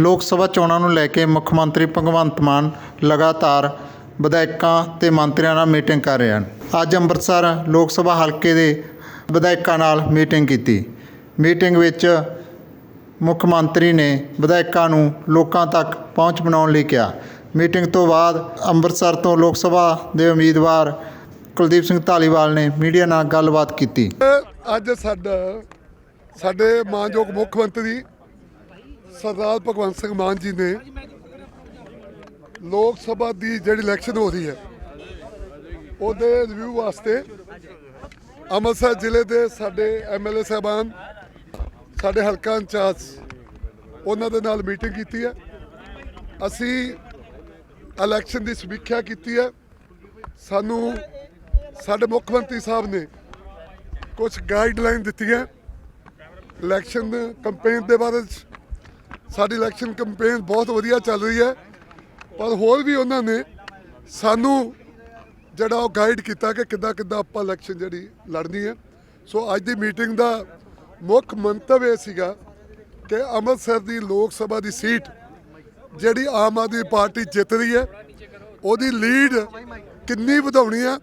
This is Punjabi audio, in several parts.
ਲੋਕ ਸਭਾ ਚੋਣਾਂ ਨੂੰ ਲੈ ਕੇ ਮੁੱਖ ਮੰਤਰੀ ਭਗਵੰਤ ਮਾਨ ਲਗਾਤਾਰ ਵਿਧਾਇਕਾਂ ਤੇ ਮੰਤਰੀਆਂ ਨਾਲ ਮੀਟਿੰਗ ਕਰ ਰਹੇ ਹਨ। ਅੱਜ ਅੰਮ੍ਰਿਤਸਰ ਲੋਕ ਸਭਾ ਹਲਕੇ ਦੇ ਵਿਧਾਇਕਾਂ ਨਾਲ ਮੀਟਿੰਗ ਕੀਤੀ। ਮੀਟਿੰਗ ਵਿੱਚ ਮੁੱਖ ਮੰਤਰੀ ਨੇ ਵਿਧਾਇਕਾਂ ਨੂੰ ਲੋਕਾਂ ਤੱਕ ਪਹੁੰਚ ਬਣਾਉਣ ਲਈ ਕਿਹਾ। ਮੀਟਿੰਗ ਤੋਂ ਬਾਅਦ ਅੰਮ੍ਰਿਤਸਰ ਤੋਂ ਲੋਕ ਸਭਾ ਦੇ ਉਮੀਦਵਾਰ ਕੁਲਦੀਪ ਸਿੰਘ ਧਾਲੀਵਾਲ ਨੇ ਮੀਡੀਆ ਨਾਲ ਗੱਲਬਾਤ ਕੀਤੀ। ਅੱਜ ਸਾਡਾ ਸਾਡੇ ਮਾਨਯੋਗ ਮੁੱਖ ਮੰਤਰੀ ਸਰਦਾਰ ਭਗਵੰਤ ਸਿੰਘ ਮਾਨ ਜੀ ਨੇ ਲੋਕ ਸਭਾ ਦੀ ਜਿਹੜੀ ਇਲੈਕਸ਼ਨ ਹੋ ਰਹੀ ਹੈ, ਉਹਦੇ ਰਿਵਿਊ ਵਾਸਤੇ ਅੰਮ੍ਰਿਤਸਰ ਜ਼ਿਲ੍ਹੇ ਦੇ ਸਾਡੇ ਐਮਐਲਏ ਸਾਹਿਬਾਨ, ਸਾਡੇ ਹਲਕਾ ਇੰਚਾਰਜ, ਉਹਨਾਂ ਦੇ ਨਾਲ ਮੀਟਿੰਗ ਕੀਤੀ ਹੈ। ਅਸੀਂ ਇਲੈਕਸ਼ਨ ਦੀ ਸਮੀਖਿਆ ਕੀਤੀ ਹੈ। ਸਾਨੂੰ ਸਾਡੇ ਮੁੱਖ ਮੰਤਰੀ ਸਾਹਿਬ ਨੇ ਕੁਝ ਗਾਈਡਲਾਈਨ ਦਿੱਤੀਆਂ। ਇਲੈਕਸ਼ਨ ਕੰਪੇਨ ਦੇ ਬਾਰੇ 'ਚ ਸਾਡੀ ਇਲੈਕਸ਼ਨ ਕੈਂਪੇਨ ਬਹੁਤ ਵਧੀਆ ਚੱਲ ਰਹੀ ਹੈ। ਪਰ ਹੋਰ ਵੀ ਉਹਨਾਂ ਨੇ ਸਾਨੂੰ ਜਿਹੜਾ ਉਹ ਗਾਈਡ ਕੀਤਾ ਕਿ ਕਿੱਦਾਂ ਕਿੱਦਾਂ ਆਪਾਂ ਇਲੈਕਸ਼ਨ ਜਿਹੜੀ ਲੜਨੀ ਹੈ। ਸੋ ਅੱਜ ਦੀ ਮੀਟਿੰਗ ਦਾ ਮੁੱਖ ਮੰਤਵ ਇਹ ਸੀਗਾ ਕਿ ਅੰਮ੍ਰਿਤਸਰ ਦੀ ਲੋਕ ਸਭਾ ਦੀ ਸੀਟ ਜਿਹੜੀ ਆਮ ਆਦਮੀ ਪਾਰਟੀ ਜਿੱਤ ਰਹੀ ਹੈ। ਉਹਦੀ ਲੀਡ ਕਿੰਨੀ ਵਧਾਉਣੀ ਆ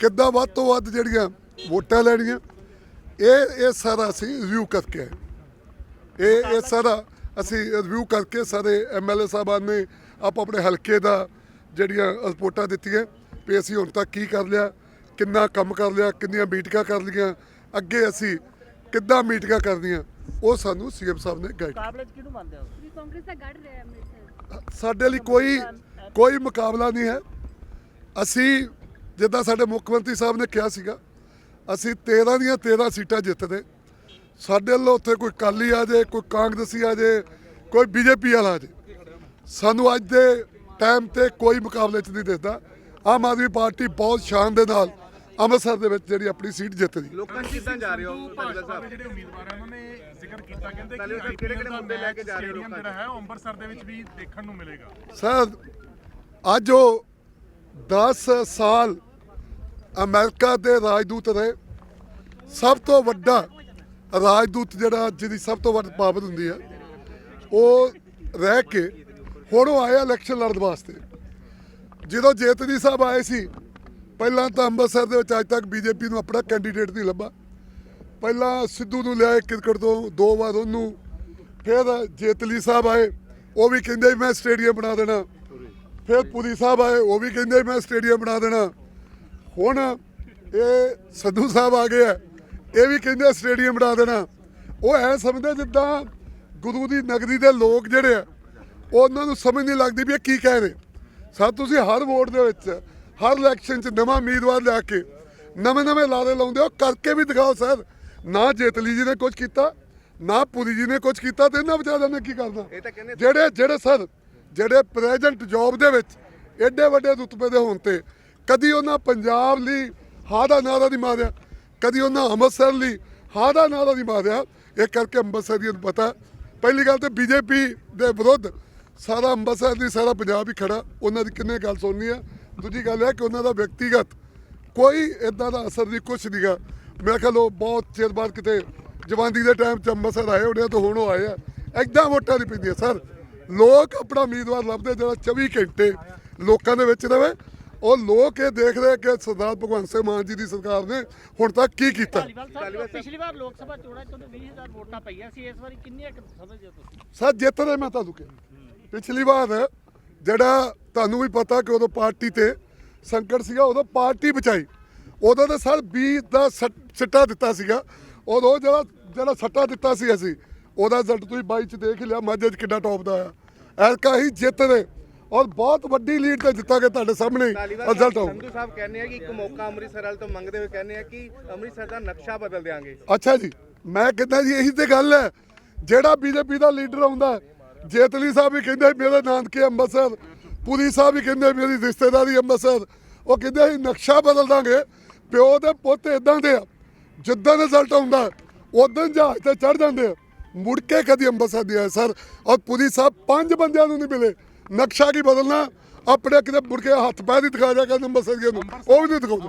ਕਿੱਦਾਂ ਵੱਧ ਤੋਂ ਵੱਧ ਜਿਹੜੀਆਂ ਵੋਟਾਂ ਲੈਣੀਆਂ, ਇਹ ਇਹ ਸਾਰਾ ਅਸੀਂ ਰਿਵਿਊ ਕਰਕੇ ਆਏ। ਇਹ ਇਹ ਸਾਰਾ ਅਸੀਂ ਰਿਵਿਊ ਕਰਕੇ ਸਾਰੇ ਐਮਐਲਏ ਸਾਹਿਬਾਨ ਨੇ ਆਪ ਆਪਣੇ ਹਲਕੇ ਦਾ ਜਿਹੜੀਆਂ ਰਿਪੋਰਟਾਂ ਦਿੱਤੀਆਂ ਵੀ ਅਸੀਂ ਹੁਣ ਤੱਕ ਕੀ ਕਰ ਲਿਆ ਕਿੰਨਾ ਕੰਮ ਕਰ ਲਿਆ ਕਿੰਨੀਆਂ ਮੀਟਿੰਗਾਂ ਕਰ ਲਈਆਂ ਅੱਗੇ ਅਸੀਂ ਕਿੱਦਾਂ ਮੀਟਿੰਗਾਂ ਕਰਨੀਆਂ ਉਹ ਸਾਨੂੰ ਸੀਐਮ ਸਾਹਿਬ ਨੇ ਗਾਈਡ ਮੁਕਾਬਲੇ 'ਚ ਕਿਹਨੂੰ ਮੰਨਦੇ ਹੋ? ਵੀ ਕਾਂਗਰਸ ਦਾ ਗੜ ਰਿਹਾ ਅੰਮ੍ਰਿਤਸਰ। ਸਾਡੇ ਲਈ ਕੋਈ ਕੋਈ ਮੁਕਾਬਲਾ ਨਹੀਂ ਹੈ। ਅਸੀਂ ਜਿੱਦਾਂ ਸਾਡੇ ਮੁੱਖ ਮੰਤਰੀ ਸਾਹਿਬ ਨੇ ਕਿਹਾ ਸੀਗਾ ਅਸੀਂ 13 ਦੀਆਂ 13 ਸੀਟਾਂ ਜਿੱਤਦੇ। ਸਾਡੇ ਵੱਲੋਂ ਉੱਥੇ ਕੋਈ ਕਾਲੀ ਆ ਜਾਏ ਕੋਈ ਕਾਂਗਰਸੀ ਆ ਜਾਏ ਕੋਈ ਬੀਜੇਪੀ ਵਾਲਾ ਆ ਜਾਏ। ਸਾਨੂੰ ਅੱਜ ਦੇ ਟਾਈਮ ਤੇ ਕੋਈ ਮੁਕਾਬਲੇ 'ਚ ਨਹੀਂ ਦਿਸਦਾ। ਆਮ ਆਦਮੀ ਪਾਰਟੀ ਬਹੁਤ ਸ਼ਾਨ ਦੇ ਨਾਲ ਅੰਮ੍ਰਿਤਸਰ ਦੇ ਵਿੱਚ ਜਿਹੜੀ ਆਪਣੀ ਸੀਟ ਜਿੱਤਦੀ ਲੋਕਾਂ 'ਚ ਕਿੱਦਾਂ ਜਾ ਰਹੇ ਹੋ? ਧਾਲੀਵਾਲ ਸਾਹਿਬ ਜਿਹੜੇ ਉਮੀਦਵਾਰ ਹਨ ਉਹਨਾਂ ਨੇ ਜ਼ਿਕਰ ਕੀਤਾ ਕਹਿੰਦੇ ਧਾਲੀਵਾਲ ਸਾਹਿਬ ਕਿਹੜੇ-ਕਿਹੜੇ ਮੁੱਦੇ ਲੈ ਕੇ ਜਾ ਰਹੇ ਹੋ ਲੋਕਾਂ? ਜਿਹੜਾ ਹੈ ਉਹ ਅੰਮ੍ਰਿਤਸਰ ਦੇ ਵਿੱਚ ਵੀ ਦੇਖਣ ਨੂੰ ਮਿਲੇਗਾ। ਸਰ ਅੱਜ ਉਹ 10 ਸਾਲ ਅਮਰੀਕਾ ਦੇ ਰਾਜਦੂਤ ਰਹੇ। ਸਭ ਤੋਂ ਵੱਡਾ ਰਾਜਦੂਤ ਜਿਹੜਾ ਜਿਹਦੀ ਸਭ ਤੋਂ ਵੱਧ ਪਾਵਤ ਹੁੰਦੀ ਹੈ ਉਹ ਰਹਿ ਕੇ ਹੁਣ ਉਹ ਆਇਆ ਇਲੈਕਸ਼ਨ ਲੜਨ ਵਾਸਤੇ। ਜਦੋਂ ਜੇਤਨੀ ਸਾਹਿਬ ਆਏ ਸੀ, ਪਹਿਲਾਂ ਤਾਂ ਅੰਮ੍ਰਿਤਸਰ ਦੇ ਵਿੱਚ ਅੱਜ ਤੱਕ ਬੀਜੇਪੀ ਨੂੰ ਆਪਣਾ ਕੈਂਡੀਡੇਟ ਨਹੀਂ ਲੱਭਾ। ਪਹਿਲਾਂ ਸਿੱਧੂ ਨੂੰ ਲਿਆਏ ਕ੍ਰਿਕਟ ਤੋਂ, ਦੋ ਵਾਰ ਉਹਨੂੰ, ਫਿਰ ਜੇਤਲੀ ਸਾਹਿਬ ਆਏ, ਉਹ ਵੀ ਕਹਿੰਦੇ ਮੈਂ ਸਟੇਡੀਅਮ ਬਣਾ ਦੇਣਾ। ਫਿਰ ਪੁਰੀ ਸਾਹਿਬ ਆਏ, ਉਹ ਵੀ ਕਹਿੰਦੇ ਮੈਂ ਸਟੇਡੀਅਮ ਬਣਾ ਦੇਣਾ। ਹੁਣ ਇਹ ਸੰਧੂ ਸਾਹਿਬ ਆ ਗਏ ਆ ਇਹ ਵੀ ਕਹਿੰਦੇ ਸਟੇਡੀਅਮ ਬਣਾ ਦੇਣਾ। ਉਹ ਐ ਸਮਝਦੇ ਜਿੱਦਾਂ ਗੁਰੂ ਦੀ ਨਗਰੀ ਦੇ ਲੋਕ ਜਿਹੜੇ ਆ ਉਹਨਾਂ ਨੂੰ ਸਮਝ ਨਹੀਂ ਲੱਗਦੀ ਵੀ ਇਹ ਕੀ ਕਹਿ ਰਹੇ। ਸਰ ਤੁਸੀਂ ਹਰ ਵੋਟ ਦੇ ਵਿੱਚ ਹਰ ਇਲੈਕਸ਼ਨ 'ਚ ਨਵਾਂ ਉਮੀਦਵਾਰ ਲਿਆ ਕੇ ਨਵੇਂ ਨਵੇਂ ਲਾਰੇ ਲਾਉਂਦੇ ਹੋ ਕਰਕੇ ਵੀ ਦਿਖਾਓ ਸਰ। ਨਾ ਜੇਤਲੀ ਜੀ ਨੇ ਕੁਝ ਕੀਤਾ ਨਾ ਪੁਰੀ ਜੀ ਨੇ ਕੁਝ ਕੀਤਾ ਤੇ ਇਹਨਾਂ ਵਿਚਾਰਿਆਂ ਨੇ ਕੀ ਕਰਨਾ। ਜਿਹੜੇ ਜਿਹੜੇ ਸਰ ਜਿਹੜੇ ਪ੍ਰੈਜ਼ੈਂਟ ਜੌਬ ਦੇ ਵਿੱਚ ਐਡੇ ਵੱਡੇ ਰੁਤਬੇ ਦੇ ਹੋਣ ਤੇ ਕਦੀ ਉਹਨਾਂ ਪੰਜਾਬ ਲਈ ਹਾਂ ਦਾ ਨਾਰਾ ਨਹੀਂ ਮਾਰਿਆ। ਕਦੀ ਉਹਨਾਂ ਅੰਮ੍ਰਿਤਸਰ ਲਈ ਹਾਂ ਦਾ ਨਾਰਾ ਨਹੀਂ ਮਾਰਿਆ। ਇਹ ਕਰਕੇ ਅੰਮ੍ਰਿਤਸਰੀਆਂ ਨੂੰ ਪਤਾ। ਪਹਿਲੀ ਗੱਲ ਤੇ ਬੀਜੇਪੀ ਦੇ ਵਿਰੁੱਧ ਸਾਰਾ ਅੰਮ੍ਰਿਤਸਰ ਦੀ, ਸਾਰਾ ਪੰਜਾਬ ਹੀ ਖੜਾ। ਉਹਨਾਂ ਦੀ ਕਿੰਨੇ ਗੱਲ ਸੁਣਨੀ ਆ। ਦੂਜੀ ਗੱਲ ਇਹ ਕਿ ਉਹਨਾਂ ਦਾ ਵਿਅਕਤੀਗਤ ਕੋਈ ਇਦਾਂ ਦਾ ਅਸਰ ਨਹੀਂ, ਕੁਛ ਨਹੀਂਗਾ ਮੈਂ ਕਿਹਾ ਲੋ, ਬਹੁਤ ਚਿਰ ਬਾਅਦ ਕਿਤੇ ਜਵਾਨੀ ਦੇ ਟਾਈਮ ਚ ਅੰਮ੍ਰਿਤਸਰ ਆਏ ਹੋਣੇ ਆ ਤਾਂ ਹੁਣ ਉਹ ਆਏ ਆ। ਐਦਾਂ ਵੋਟਾਂ ਨਹੀਂ ਪੈਂਦੀਆਂ, ਸਰ। ਲੋਕ ਆਪਣਾ ਉਮੀਦਵਾਰ ਲੱਭਦੇ ਜਿਹੜਾ 24 ਘੰਟੇ ਲੋਕਾਂ ਦੇ ਵਿੱਚ ਰਵੇ। ਉਹ ਲੋਕ ਇਹ ਦੇਖ ਰਹੇ ਕਿ ਸਰਦਾਰ ਭਗਵੰਤ ਸਿੰਘ ਮਾਨ ਜੀ ਦੀ ਸਰਕਾਰ ਨੇ ਹੁਣ ਤੱਕ ਕੀ ਕੀਤਾ? ਪਿਛਲੀ ਵਾਰ ਲੋਕ ਸਭਾ ਚੋਣਾਂ 'ਚ ਤੁਹਾਨੂੰ 20000 ਵੋਟਾਂ ਪਈਆਂ ਸੀ ਇਸ ਵਾਰੀ ਕਿੰਨੀਆਂ ਕੁ ਸਮਝਦੇ ਹੋ ਤੁਸੀਂ? ਸਰ ਜਿੱਤ ਰਹੇ ਮੈਂ ਤੁਹਾਨੂੰ ਕਿਹਾ ਪਿਛਲੀ ਵਾਰ ਜਿਹੜਾ ਤੁਹਾਨੂੰ ਵੀ ਪਤਾ ਕਿ ਉਦੋਂ ਪਾਰਟੀ ਤੇ ਸੰਕਟ ਸੀਗਾ ਉਦੋਂ ਪਾਰਟੀ ਬਚਾਈ। ਉਦੋਂ ਤਾਂ ਸਰ 20 ਦਾ ਸੱਟ- ਸਿੱਟਾ ਦਿੱਤਾ ਸੀਗਾ। ਉਦੋਂ ਜਿਹੜਾ ਜਿਹੜਾ ਸੱਟਾ ਦਿੱਤਾ ਸੀ ਅਸੀਂ ਉਹਦਾ ਰਿਜ਼ਲਟ ਤੁਸੀਂ 22 ਚ ਦੇਖ ਹੀ ਲਿਆ ਮਾਝੇ ਚ ਕਿੰਨਾ ਟੌਪ ਦਾ ਆ ਐਲਕਾ ਹੀ ਜਿੱਤ ਰਹੇ ਔਰ ਬਹੁਤ ਵੱਡੀ ਲੀਡ ਤੇ ਜਿੱਤਾਂਗੇ ਤੁਹਾਡੇ ਸਾਹਮਣੇ ਰਿਜ਼ਲਟ ਆਊ ਸੰਧੂ ਸਾਹਿਬ ਕਹਿੰਦੇ ਆ ਕਿ ਇੱਕ ਮੌਕਾ ਅੰਮ੍ਰਿਤਸਰ ਵਾਲ ਤੋਂ ਮੰਗਦੇ ਹੋਏ ਕਹਿੰਦੇ ਆ ਕਿ ਅੰਮ੍ਰਿਤਸਰ ਦਾ ਨਕਸ਼ਾ ਬਦਲ ਦੇਾਂਗੇ ਅੱਛਾ ਜੀ ਮੈਂ ਕਹਿੰਦਾ ਜੀ ਇਹੀ ਤੇ ਗੱਲ ਹੈ ਜਿਹੜਾ ਬੀਜੇਪੀ ਦਾ ਲੀਡਰ ਆਉਂਦਾ ਜੇਤਲੀ ਸਾਹਿਬ ਵੀ ਕਹਿੰਦੇ ਮੇਰੇ ਨਾਨਕੇ ਅੰਮ੍ਰਿਤਸਰ ਪੁਰੀ ਸਾਹਿਬ ਵੀ ਕਹਿੰਦੇ ਮੇਰੀ ਰਿਸ਼ਤੇਦਾਰੀ ਅੰਮ੍ਰਿਤਸਰ ਉਹ ਕਹਿੰਦੇ ਅਸੀਂ ਨਕਸ਼ਾ ਬਦਲ ਦਾਂਗੇ ਪਿਓ ਦੇ ਪੁੱਤ ਇਦਾਂ ਦੇ ਆ ਜਿੱਦਾਂ ਰਿਜ਼ਲਟ ਆਉਂਦਾ ਉਦੋਂ ਜਹਾਜ਼ ਤੇ ਚੜ ਜਾਂਦੇ ਆ ਮੁੜ ਕੇ ਕਦੀ ਅੰਮ੍ਰਿਤਸਰ ਆਏ ਸਰ। ਔਰ ਪੁਰੀ ਸਾਹਿਬ ਪੰਜ ਬੰਦਿਆਂ ਨੂੰ ਨਹੀਂ ਮਿਲੇ। ਨਕਸ਼ਾ ਕੀ ਬਦਲਣਾ? ਆਪਣੇ ਕਿਤੇ ਮੁੜ ਕੇ ਹੱਥ ਪੈਰ ਹੀ ਦਿਖਾ ਜਾ ਕੇ ਅੰਮ੍ਰਿਤਸਰੀਆਂ ਨੂੰ। ਉਹ ਵੀ ਨਹੀਂ ਦਿਖਾਉਂਦੇ।